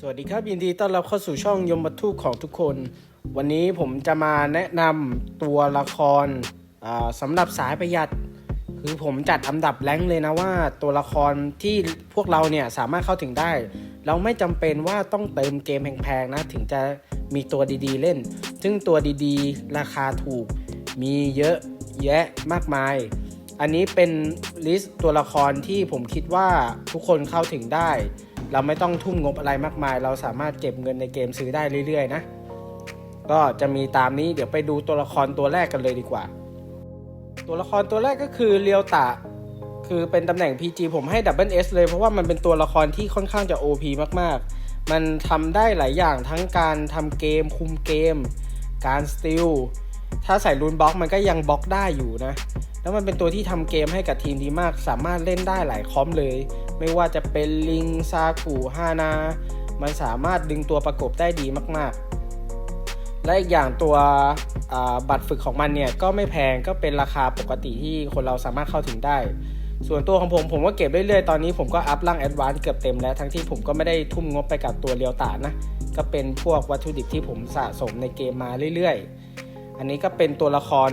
สวัสดีครับยินดีต้อนรับเข้าสู่ช่องยมบัตทุกของทุกคน วันนี้ผมจะมาแนะนำตัวละครสำหรับสายประหยัด คือผมจัดอันดับแรงเลยนะว่าตัวละครที่พวกเราเนี่ยสามารถเข้าถึงได้ เราไม่จำเป็นว่าต้องเติมเกมแพงๆนะถึงจะมีตัวดีๆเล่น ซึ่งตัวดีๆ ราคาถูกมีเยอะแยะมากมาย อันนี้เป็นลิสต์ตัวละครที่ผมคิดว่าทุกคนเข้าถึงได้ เราไม่ต้องทุ่มงบอะไรมากมาย เราสามารถเก็บเงินในเกมซื้อได้เรื่อยๆนะ ก็จะมีตามนี้เดี๋ยวไปดูตัวละครตัวแรกกันเลยดีกว่า ตัวละครตัวแรกก็คือเรียวตะคือเป็นตำแหน่ง PG ผมให้ Double S เลย เพราะว่ามันเป็นตัวละครที่ค่อนข้างจะ OP มากๆ มันทำได้หลายอย่างทั้งการทำเกมคุมเกม การสติลถ้าใส่รูนบล็อกมันก็ยังบล็อกได้อยู่นะ แล้วมันเป็นตัวที่ทำเกมให้กับทีมดีมาก สามารถเล่นได้หลายคอมเลย ไม่ว่าจะเป็นลิงซากุฮานา มันสามารถดึงตัวประกบได้ดีมากๆ และอีกอย่างตัวบัตรฝึกของมันเนี่ยก็ไม่แพงก็เป็นราคาปกติที่คนเราสามารถเข้าถึงได้ ส่วนตัวของผมผมก็เก็บเรื่อยๆ ตอนนี้ผมก็อัพร่างแอดวานซ์เกือบเต็มแล้ว ทั้งที่ผมก็ไม่ได้ทุ่มงบไปกับตัวเรียวตานะ ก็เป็นพวกวัตถุดิบที่ผมสะสมในเกมมาเรื่อยๆ อันนี้ก็เป็นตัวละคร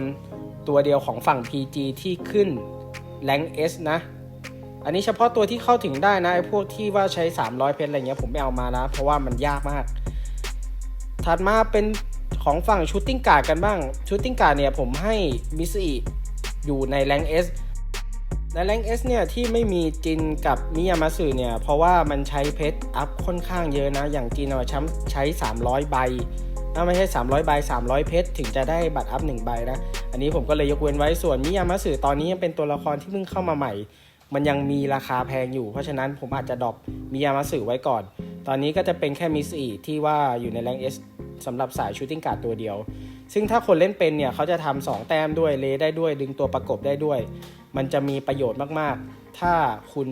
ตัวเดียวของฝั่ง PG ที่ขึ้นแรง S นะ อันนี้เฉพาะตัวที่เข้าถึงได้นะไอ้พวกที่ว่าใช้ 300 เพชรอะไรเงี้ยผมไม่เอามานะเพราะว่ามันยากมาก ถัดมาเป็นของฝั่งชูตติ้งการ์ดกันบ้างชูตติ้งการ์ดเนี่ยผมให้มิสอีอยู่ในแรง S ในแรง S เนี่ยที่ไม่มีจินกับมิยามาสึเนี่ยเพราะว่ามันใช้เพชรอัพค่อนข้างเยอะนะ อย่างจินเอาช้ำใช้ 300 ใบถ้าไม่ใช่ 300 ใบ 300 เพชร ถึงจะได้บัตรอัพ 1 ใบนะ อันนี้ผมก็เลยยกเว้นไว้ ส่วนมิยามาสึตอนนี้ยังเป็นตัวละครที่เพิ่งเข้ามาใหม่ มันยังมีราคาแพงอยู่ เพราะฉะนั้นผมอาจจะดรอปมิยามาสึไว้ก่อน ตอนนี้ก็จะเป็นแค่มิสอีที่ว่าอยู่ในแรง S สสำหรับสายชูติ้งการ์ดตัวเดียว ซึ่งถ้าคนเล่นเป็นเนี่ยเขาจะทำสองแต้มด้วยเลได้ด้วย ดึงตัวประกบได้ด้วย มันจะมีประโยชน์มากๆ ถ้าคุณ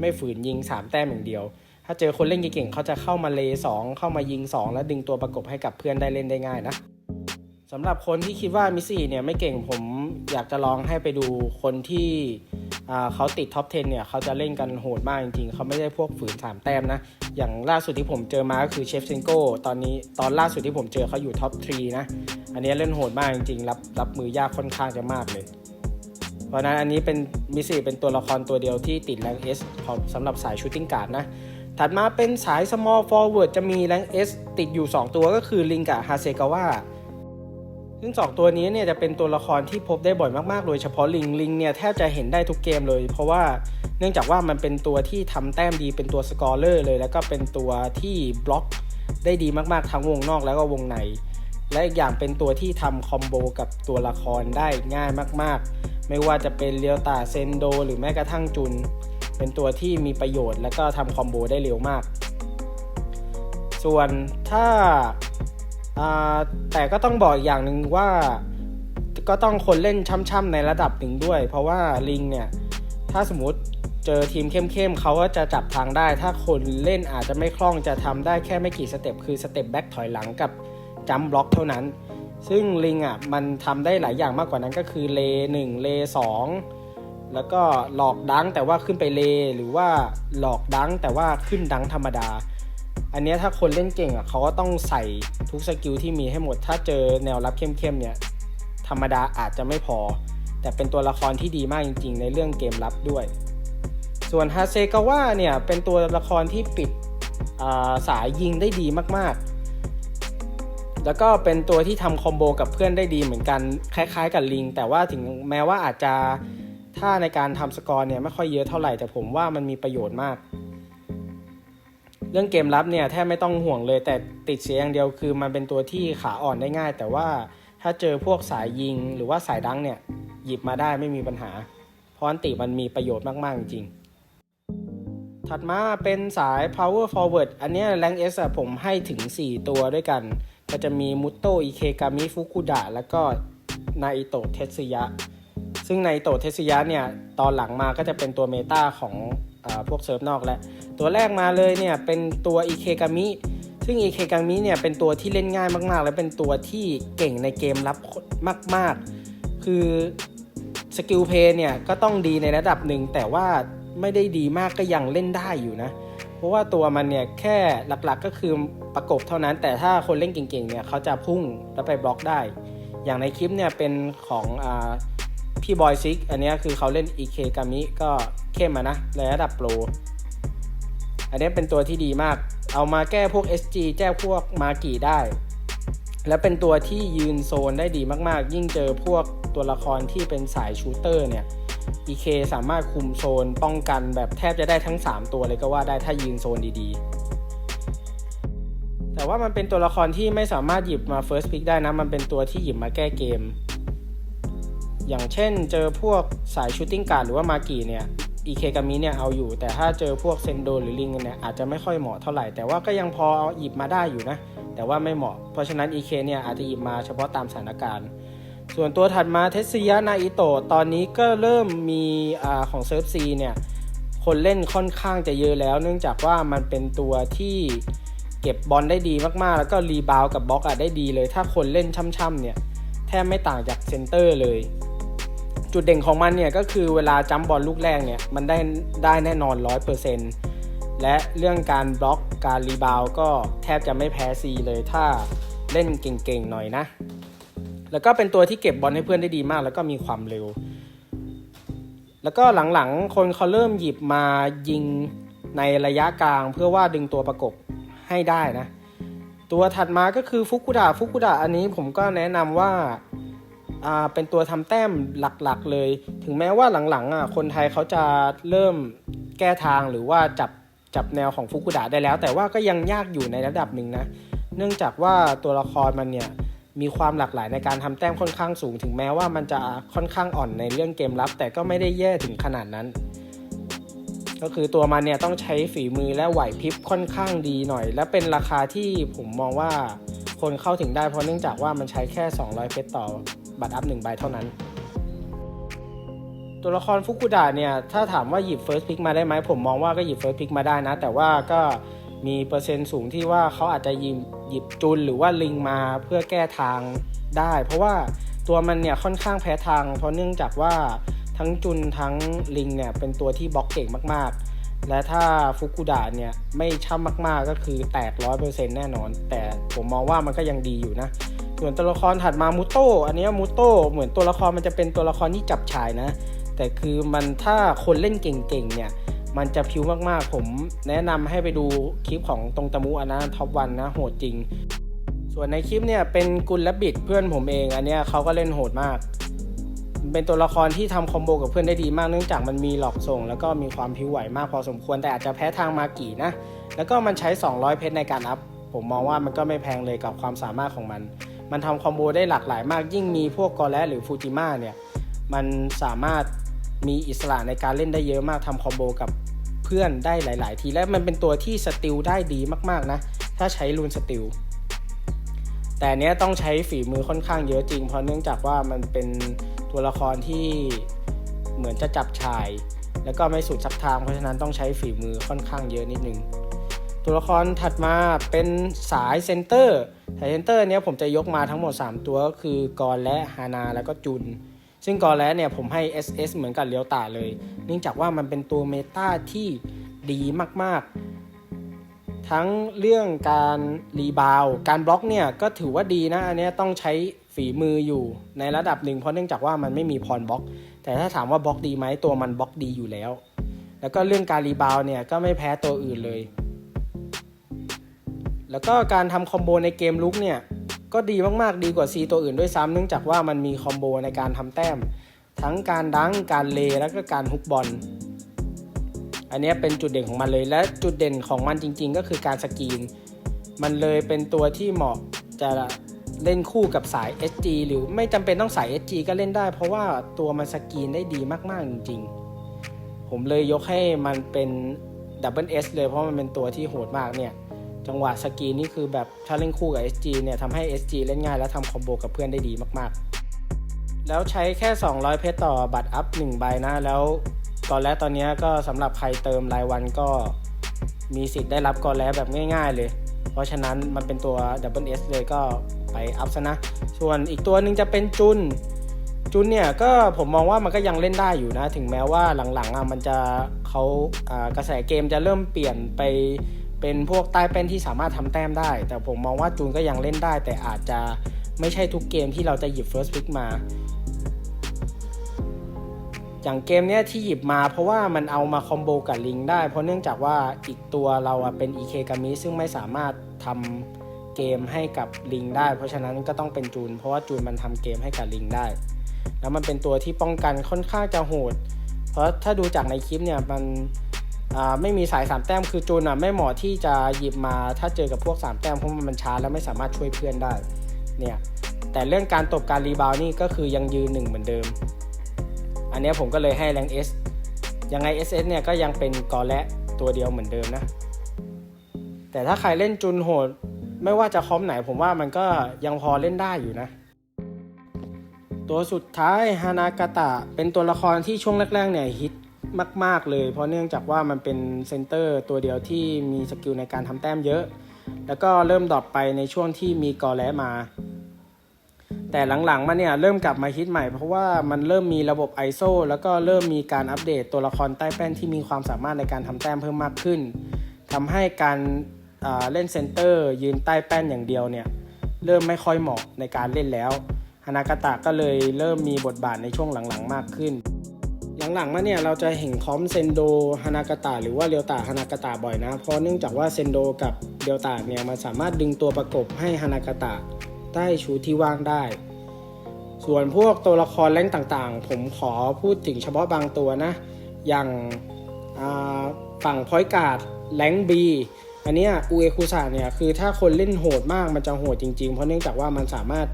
ไม่ฝืนยิง 3 แต้มอย่างเดียว ถ้าเจอคนเล่นเก่งๆเขาจะเข้ามาเลสองเข้ามายิง 2 แล้วดึงตัวประกบให้กับเพื่อนได้เล่นได้ง่ายนะสำหรับคนที่คิดว่ามิสซี่เนี่ยไม่เก่งผมอยากจะลองให้ไปดูคนที่ เขาติดท็อป 10 เนี่ยเขาจะเล่นกันโหดมากจริงๆ เขาไม่ได้พวกฝืน 3 แต้มนะ อย่างล่าสุดที่ผมเจอมาก็คือเชฟเซนโกตอนนี้ตอนล่าสุดที่ผมเจอเขาอยู่ท็อป 3 นะ อันนี้เล่นโหดมากจริงๆ รับรับมือยากค่อนข้างจะมากเลย เพราะนั้นอันนี้เป็นมิสซี่เป็นตัวละครตัวเดียวที่ติดแรง S ของสำหรับสายชูตติ้งการ์ดนะ ถัดมาเป็นสาย small forward จะมีแรง S ติดอยู่ 2 ตัวก็คือลิงกับฮาเซกาวะ ซึ่งสองตัวนี้เนี่ยจะเป็นตัวละครที่พบได้บ่อยมากๆ โดยเฉพาะลิงลิงเนี่ยแทบจะเห็นได้ทุกเกมเลย เพราะว่าเนื่องจากว่ามันเป็นตัวที่ทำแต้มดีเป็นตัวสกอร์เลอร์เลย แล้วก็เป็นตัวที่บล็อกได้ดีมากๆ ทั้งวงนอกแล้วก็วงใน และอีกอย่างเป็นตัวที่ทำคอมโบกับตัวละครได้ง่ายมากๆ ไม่ว่าจะเป็นเรียวตาเซนโด หรือแม้กระทั่งจุน เป็นตัวที่มีประโยชน์ แล้วก็ทำคอมโบได้เร็วมาก ส่วนถ้า แต่ก็ต้องบอกอีกอย่างหนึ่งว่าก็ต้องคนเล่นช่ำๆในระดับหนึ่งด้วย เพราะว่าลิงเนี่ยถ้าสมมติเจอทีมเข้มๆเขาก็จะจับทางได้ ถ้าคนเล่นอาจจะไม่คล่องจะทำได้แค่ไม่กี่สเต็ปคือสเต็ปแบ็กถอยหลังกับจัมบล็อกเท่านั้น ซึ่งลิงอะมันทำได้หลายอย่างมากกว่านั้นก็คือเล1เล2แล้วก็หลอกดังแต่ว่าขึ้นไปเลหรือว่าหลอกดังแต่ว่าขึ้นดังธรรมดา อันนี้ถ้าคนเล่นเก่งอะเขาก็ต้องใส่ทุกสกิลที่มีให้หมด ถ้าเจอแนวรับเข้มๆเนี่ย ธรรมดาอาจจะไม่พอ แต่เป็นตัวละครที่ดีมากจริง ๆ ในเรื่องเกมรับด้วย ส่วนฮาเซกาวะเนี่ยเป็นตัวละครที่ปิดสายยิงได้ดีมากๆ แล้วก็เป็นตัวที่ทำคอมโบกับเพื่อนได้ดีเหมือนกันคล้ายๆ กับลิง แต่ว่าถึงแม้ว่าอาจจะถ้าในการทำสกอร์เนี่ยไม่ค่อยเยอะเท่าไหร่แต่ผมว่ามันมีประโยชน์มาก รื่องเกมรับเนี่ยแทบไม่ต้องห่วงเลย แต่ติดเสียอย่างเดียวคือมันเป็นตัวที่ขาอ่อนได้ง่าย แต่ว่าถ้าเจอพวกสายยิงหรือว่าสายดังเนี่ยหยิบมาได้ไม่มีปัญหา เพราะอันติมันมีประโยชน์มาก ๆ จริง ถัดมาเป็นสาย power forward อันนี้แรง S อะผมให้ถึง 4 ตัวด้วยกัน ก็จะมีมุตโตอิเคกามิฟุกุดะแล้วก็นาอิโตะเทสึยะ ซึ่งนาอิโตะเทสึยะเนี่ยตอนหลังมาก็จะเป็นตัวเมตาของ พวกเซิร์ฟนอกแล้วตัวแรกมาเลยเนี่ยเป็นตัวอิเคกามิซึ่งอิเคกามิเนี่ยเป็นตัวที่เล่นง่ายมาก ๆ และเป็นตัวที่เก่งในเกมรับมาก ๆ คือสกิลเพย์เนี่ยก็ต้องดีในระดับหนึ่งแต่ว่าไม่ได้ดีมากก็ยังเล่นได้อยู่นะ เพราะว่าตัวมันเนี่ยแค่หลักๆก็คือประกบเท่านั้น แต่ถ้าคนเล่นเก่งๆเนี่ยเขาจะพุ่งแล้วไปบล็อกได้ อย่างในคลิปเนี่ยเป็นของอ่า พี่บอยซิกอันนี้คือเขาเล่น EK กามิก็เข้มอะนะในระดับโปร อันนี้เป็นตัวที่ดีมาก เอามาแก้พวก SG แก้พวกมากีได้ และเป็นตัวที่ยืนโซนได้ดีมากๆ ยิ่งเจอพวกตัวละครที่เป็นสายชูเตอร์เนี่ย EK สามารถคุมโซนป้องกันแบบแทบจะได้ทั้ง 3 ตัวเลยก็ว่าได้ถ้ายืนโซนดีๆ แต่ว่ามันเป็นตัวละครที่ไม่สามารถหยิบมา First Pick ได้นะ มันเป็นตัวที่หยิบมาแก้เกม อย่างเช่นเจอพวกสายชูตติ้งการ์ดหรือว่ามากีเนี่ย EK กามิเนี่ยเอาอยู่ แต่ถ้าเจอพวกเซนโดหรือลิงเนี่ยอาจจะไม่ค่อยเหมาะเท่าไหร่ แต่ว่าก็ยังพอหยิบมาได้อยู่นะ แต่ว่าไม่เหมาะ เพราะฉะนั้น EK เนี่ยอาจจะหยิบมาเฉพาะตามสถานการณ์ ส่วนตัวถัดมาเทสิยานาอิโตะตอนนี้ก็เริ่มมีอของเซิร์ฟซีเนี่ยคนเล่นค่อนข้างจะเยอะแล้ว เนื่องจากว่ามันเป็นตัวที่เก็บบอลได้ดีมากๆ แล้วก็รีบาวกับบล็อกอะได้ดีเลย ถ้าคนเล่นช่ำๆเนี่ยแทบไม่ต่างจากเซนเตอร์เลย จุดเด่นของมันเนี่ยก็คือเวลาจัมบอลลูกแรกเนี่ยมันได้ได้แน่นอน 100%และเรื่องการบล็อกการรีบาวก็แทบจะไม่แพ้ซีเลยถ้าเล่นเก่งๆหน่อยนะ แล้วก็เป็นตัวที่เก็บบอลให้เพื่อนได้ดีมาก แล้วก็มีความเร็ว แล้วก็หลังๆ คนเขาเริ่มหยิบมายิงในระยะกลางเพื่อว่าดึงตัวประกบให้ได้นะ ตัวถัดมาก็คือฟุกุดะฟุกุดะอันนี้ผมก็แนะนำว่าอ่า เป็นตัวทำแต้มหลักๆเลย ถึงแม้ว่าหลังๆอะคนไทยเขาจะเริ่มแก้ทางหรือว่าจับจับแนวของฟุกุดะได้แล้ว แต่ว่าก็ยังยากอยู่ในระดับหนึ่งนะ เนื่องจากว่าตัวละครมันเนี่ยมีความหลากหลายในการทำแต้มค่อนข้างสูง ถึงแม้ว่ามันจะค่อนข้างอ่อนในเรื่องเกมรับ แต่ก็ไม่ได้แย่ถึงขนาดนั้น ก็คือตัวมันเนี่ยต้องใช้ฝีมือและไหวพริบค่อนข้างดีหน่อย และเป็นราคาที่ผมมองว่าคนเข้าถึงได้เพราะเนื่องจากว่ามันใช้แค่ 200 เพชรต่อ บัตรอัพหนึ่งใบเท่านั้น ตัวละครฟุกุดะเนี่ย ถ้าถามว่าหยิบ First Pick มาได้ไหมผมมองว่าก็หยิบ First Pick มาได้นะ แต่ว่าก็มีเปอร์เซ็นต์สูงที่ว่าเขาอาจจะหยิบหยิบจุนหรือว่าลิงมาเพื่อแก้ทางได้ เพราะว่าตัวมันเนี่ยค่อนข้างแพ้ทาง เพราะเนื่องจากว่าทั้งจุนทั้งลิงเนี่ยเป็นตัวที่บล็อกเก่งมากๆ และถ้าฟุกุดะเนี่ยไม่ช่ำมากๆก็คือแตก100%แน่นอน แต่ผมมองว่ามันก็ยังดีอยู่นะ ส่วนตัวละครถัดมามูโตอันนี้มูโตเหมือนตัวละครมันจะเป็นตัวละครที่จับฉายนะ แต่คือมันถ้าคนเล่นเก่งๆเนี่ยมันจะพิวมากๆ ผมแนะนำให้ไปดูคลิปของตรงตะมุอันนะท็อปวันนะโหดจริง ส่วนในคลิปเนี่ยเป็นกุลและบิดเพื่อนผมเองอันเนี้ยเขาก็เล่นโหดมาก เป็นตัวละครที่ทำคอมโบกับเพื่อนได้ดีมากเนื่องจากมันมีหลอกส่ง แล้วก็มีความพิวไหวมากพอสมควรแต่อาจจะแพ้ทางมากี่นะ แล้วก็มันใช้ 200 เพชรในการอัพ ผมมองว่ามันก็ไม่แพงเลยกับความสามารถของมัน มันทำคอมโบได้หลากหลายมาก ยิ่งมีพวกกอแลหรือฟูจิมาเนี่ย มันสามารถมีอิสระในการเล่นได้เยอะมากทำคอมโบกับเพื่อนได้หลาย ๆ ทีและมันเป็นตัวที่สติลได้ดีมาก ๆ นะ ถ้าใช้รูนสติลแต่เนี้ยต้องใช้ฝีมือค่อนข้างเยอะจริง เพราะเนื่องจากว่ามันเป็นตัวละครที่เหมือนจะจับชาย แล้วก็ไม่สุดสักทางเพราะฉะนั้นต้องใช้ฝีมือค่อนข้างเยอะนิดนึง ตัวละครถัดมาเป็นสายเซนเตอร์สายเซนเตอร์เนี้ยผมจะยกมาทั้งหมด 3 ตัวก็คือกรและฮานาแล้วก็จุน ซึ่งกรและเนี่ยผมให้ SS เหมือนกับเลียวตาเลย เนื่องจากว่ามันเป็นตัวเมตาที่ดีมากๆ ทั้งเรื่องการรีบาวการบล็อกเนี่ยก็ถือว่าดีนะ อันนี้ต้องใช้ฝีมืออยู่ในระดับหนึ่งเพราะเนื่องจากว่ามันไม่มีพรบล็อก แต่ถ้าถามว่าบล็อกดีไหมตัวมันบล็อกดีอยู่แล้ว แล้วก็เรื่องการรีบาวเนี่ยก็ไม่แพ้ตัวอื่นเลย แล้วก็การทำคอมโบในเกมลุกเนี่ย ก็ดีมากๆดีกว่า C ตัวอื่นด้วยซ้ำเนื่องจากว่ามันมีคอมโบในการทำแต้ม ทั้งการดังการเลแล้วก็การฮุกบอล อันนี้เป็นจุดเด่นของมันเลยและจุดเด่นของมันจริง ๆ ก็คือการสกรีน มันเลยเป็นตัวที่เหมาะจะเล่นคู่กับสาย SG หรือไม่จำเป็นต้องสาย SG ก็เล่นได้ เพราะว่าตัวมันสกรีนได้ดีมากๆจริง ๆ ผมเลยยกให้มันเป็นดับเบิลเอสเลยเพราะมันเป็นตัวที่โหดมากเนี่ย จังหวะสกีนี่คือแบบถ้าเล่นคู่กับ SG เนี่ยทำให้ SG เล่นง่ายและทำคอมโบกับเพื่อนได้ดีมากๆ แล้วใช้แค่ 200 เพชรต่อบัตรอัพ 1 ใบนะ แล้วกอนแรกตอนนี้ก็สำหรับใครเติมรายวันก็มีสิทธิ์ได้รับกอนแรกแบบง่าย ๆ เลย เพราะฉะนั้นมันเป็นตัว Double S เลยก็ไปอัพซะนะ ส่วนอีกตัวหนึ่งจะเป็นจุน จุนเนี่ยก็ผมมองว่ามันก็ยังเล่นได้อยู่นะ ถึงแม้ว่าหลังๆอะมันจะเขากระแสเกมจะเริ่มเปลี่ยนไป เป็นพวกใต้แป้นที่สามารถทำแต้มได้ แต่ผมมองว่าจูนก็ยังเล่นได้ แต่อาจจะไม่ใช่ทุกเกมที่เราจะหยิบ first pick มา อย่างเกมเนี้ยที่หยิบมาเพราะว่ามันเอามาคอมโบกับลิงได้ เพราะเนื่องจากว่าอีกตัวเราอะเป็น EK กามิซึ่งไม่สามารถทำเกมให้กับลิงได้ เพราะฉะนั้นก็ต้องเป็นจูน เพราะว่าจูนมันทำเกมให้กับลิงได้ แล้วมันเป็นตัวที่ป้องกันค่อนข้างจะโหด เพราะถ้าดูจากในคลิปเนี่ยมัน ไม่มีสายสามแต้มคือจูนอะไม่เหมาะที่จะหยิบมาถ้าเจอกับพวกสามแต้มเพราะมันช้าแล้วไม่สามารถช่วยเพื่อนได้เนี่ยแต่เรื่องการตบการรีบาวนี่ก็คือยังยืนหนึ่งเหมือนเดิม อันนี้ผมก็เลยให้แรง S ยังไง SS เนี่ยก็ยังเป็นกอและตัวเดียวเหมือนเดิมนะ แต่ถ้าใครเล่นจุนโหด ไม่ว่าจะคอมไหนผมว่ามันก็ยังพอเล่นได้อยู่นะ ตัวสุดท้ายฮานากาตะเป็นตัวละครที่ช่วงแรกๆเนี่ยฮิต มาก ๆ เลย เพราะเนื่องจากว่ามันเป็นเซนเตอร์ตัวเดียวที่มีสกิลในการทำแต้มเยอะ แล้วก็เริ่มดรอปไปในช่วงที่มีกอและมา แต่หลังๆมาเนี่ยเริ่มกลับมาฮิตใหม่ เพราะว่ามันเริ่มมีระบบ ISO แล้วก็เริ่มมีการอัปเดตตัวละครใต้แป้นที่มีความสามารถในการทำแต้มเพิ่มมากขึ้นทำให้การอ่าเล่นเซนเตอร์ยืนใต้แป้นอย่างเดียวเนี่ยเริ่มไม่ค่อยเหมาะในการเล่นแล้วฮานากาตะก็เลยเริ่มมีบทบาทในช่วงหลังๆ มากขึ้น หลังๆมาเนี่ยเราจะเห็นคอมเซนโดฮานากาตะหรือว่าเรียวตะฮานากาตะบ่อยนะ เพราะเนื่องจากว่าเซนโดกับเรียวตะเนี่ยมันสามารถดึงตัวประกบให้ฮานากาตะได้ชูที่ว่างได้ ส่วนพวกตัวละครแรงต่างๆ ผมขอพูดถึงเฉพาะบางตัวนะ อย่างฝั่งพอยการ์ดแรงบีอันนี้อูเอคุสะเนี่ยคือถ้าคนเล่นโหดมากมันจะโหดจริงๆ เพราะเนื่องจากว่ามันสามารถ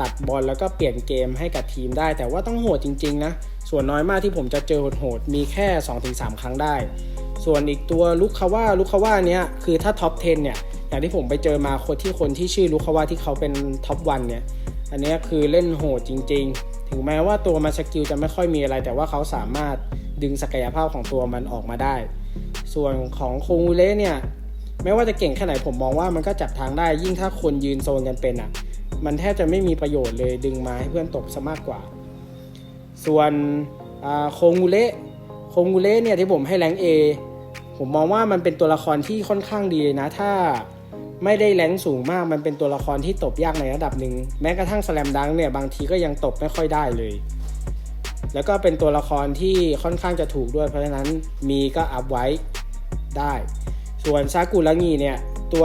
ตัดบอลแล้วก็เปลี่ยนเกมให้กับทีมได้ แต่ว่าต้องโหดจริงๆนะ ส่วนน้อยมากที่ผมจะเจอโหดๆมีแค่ 2-3 ครั้งได้ ส่วนอีกตัวลุคคาว่าลุคคาว่าเนี้ยคือถ้าท็อป 10 เนี่ยอย่างที่ผมไปเจอมาคนที่คนที่ชื่อลุคคาว่าที่เขาเป็นท็อปวันเนี่ยอันนี้คือเล่นโหดจริง ๆ ถึงแม้ว่าตัวมันสกิลจะไม่ค่อยมีอะไร แต่ว่าเขาสามารถดึงศักยภาพของตัวมันออกมาได้ ส่วนของโคงูเล่เนี่ยไม่ว่าจะเก่งแค่ไหนผมมองว่ามันก็จับทางได้ยิ่งถ้าคนยืนโซนกันเป็นอะ มันแทบจะไม่มีประโยชน์เลยดึงมาให้เพื่อนตบซะมากกว่า ส่วนโคงูเละโคงูเละเนี่ยที่ผมให้แรงเอผมมองว่ามันเป็นตัวละครที่ค่อนข้างดีนะ ถ้าไม่ได้แรงสูงมากมันเป็นตัวละครที่ตบยากในระดับหนึ่งแม้กระทั่งสแลมดังเนี่ยบางทีก็ยังตบไม่ค่อยได้เลย แล้วก็เป็นตัวละครที่ค่อนข้างจะถูกด้วย เพราะฉะนั้นมีก็อัพไว้ได้ ส่วนซากุระงีเนี่ยตัว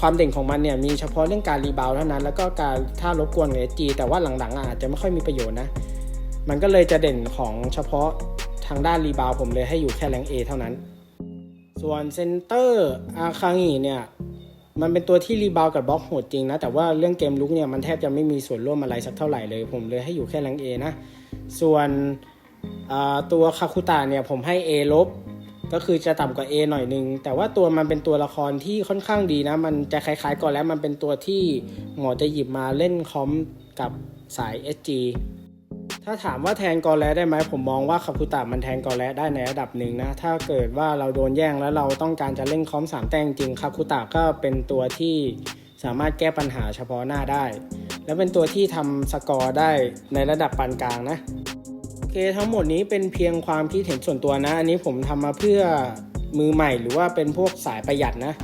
ความเด่นของมันเนี่ยมีเฉพาะเรื่องการรีบาวเท่านั้น แล้วก็การท่ารบกวนกับ SG แต่ว่าหลังๆอาจจะไม่ค่อยมีประโยชน์นะ มันก็เลยจะเด่นของเฉพาะทางด้านรีบาวผมเลยให้อยู่แค่แรง A เท่านั้น ส่วนเซนเตอร์อาคางีเนี่ย มันเป็นตัวที่รีบาวกับบล็อกโหดจริงนะ แต่ว่าเรื่องเกมลุกเนี่ยมันแทบจะไม่มีส่วนร่วมอะไรสักเท่าไหร่เลย ผมเลยให้อยู่แค่แรง A นะ ส่วนตัวคาคุตะเนี่ยผมให้ A ลบก็คือจะต่ำกว่า A หน่อยนึง แต่ว่าตัวมันเป็นตัวละครที่ค่อนข้างดีนะ มันจะคล้ายๆก่อนแล้วมันเป็นตัวที่หมอจะหยิบมาเล่นคอมกับสาย SG ถ้าถามว่าแทนกอแลได้ไหมผมมองว่าคาคุตะมันแทนกอแลได้ในระดับหนึ่งนะ ถ้าเกิดว่าเราโดนแย่งแล้วเราต้องการจะเล่นคอมสามแต้งจริงคาคุตะก็เป็นตัวที่สามารถแก้ปัญหาเฉพาะหน้าได้ และเป็นตัวที่ทำสกอร์ได้ในระดับปานกลางนะโอเคทั้งหมดนี้เป็นเพียงความคิดเห็นส่วนตัวนะ อันนี้ผมทำมาเพื่อมือใหม่หรือว่าเป็นพวกสายประหยัดนะ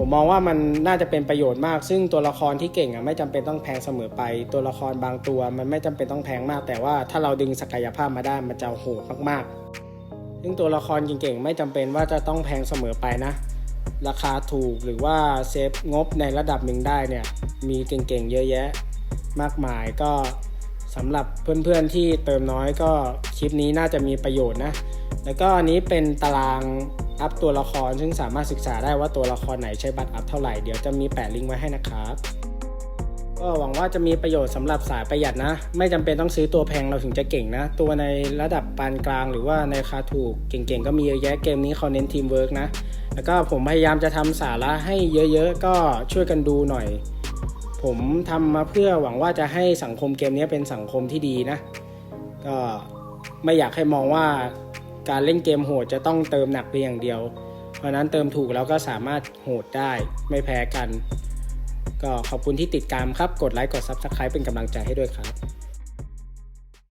ผมมองว่ามันน่าจะเป็นประโยชน์มาก ซึ่งตัวละครที่เก่งอะไม่จำเป็นต้องแพงเสมอไป ตัวละครบางตัวมันไม่จำเป็นต้องแพงมาก แต่ว่าถ้าเราดึงศักยภาพมาได้มันจะโหดมากๆ ซึ่งตัวละครเก่งๆไม่จำเป็นว่าจะต้องแพงเสมอไปนะ ราคาถูกหรือว่าเซฟงบในระดับหนึ่งได้เนี่ยมีเก่งๆเยอะแยะ มากมายก็สำหรับเพื่อนๆที่เติมน้อยก็คลิปนี้น่าจะมีประโยชน์นะ แล้วก็อันนี้เป็นตาราง อัพตัวละคร ซึ่งสามารถศึกษาได้ว่าตัวละครไหนใช้บัตรอัพเท่าไหร่ เดี๋ยวจะมีแปะลิงก์ไว้ให้นะครับ ก็หวังว่าจะมีประโยชน์สำหรับสายประหยัดนะ ไม่จำเป็นต้องซื้อตัวแพงเราถึงจะเก่งนะ ตัวในระดับปานกลางหรือว่าในราคาถูกเก่งๆ ก็มีเยอะแยะเกมนี้เขาเน้นทีมเวิร์กนะ แล้วก็ผมพยายามจะทำสาระให้เยอะๆ ก็ช่วยกันดูหน่อย ผมทำมาเพื่อหวังว่าจะให้สังคมเกมนี้เป็นสังคมที่ดีนะ ก็ไม่อยากให้มองว่า การเล่นเกมโหดจะต้องเติมหนักเพียงอย่างเดียว เพราะนั้นเติมถูกแล้วก็สามารถโหดได้ไม่แพ้กัน ก็ขอบคุณที่ติดตามครับ กดไลค์กด Subscribe เป็นกำลังใจให้ด้วยครับ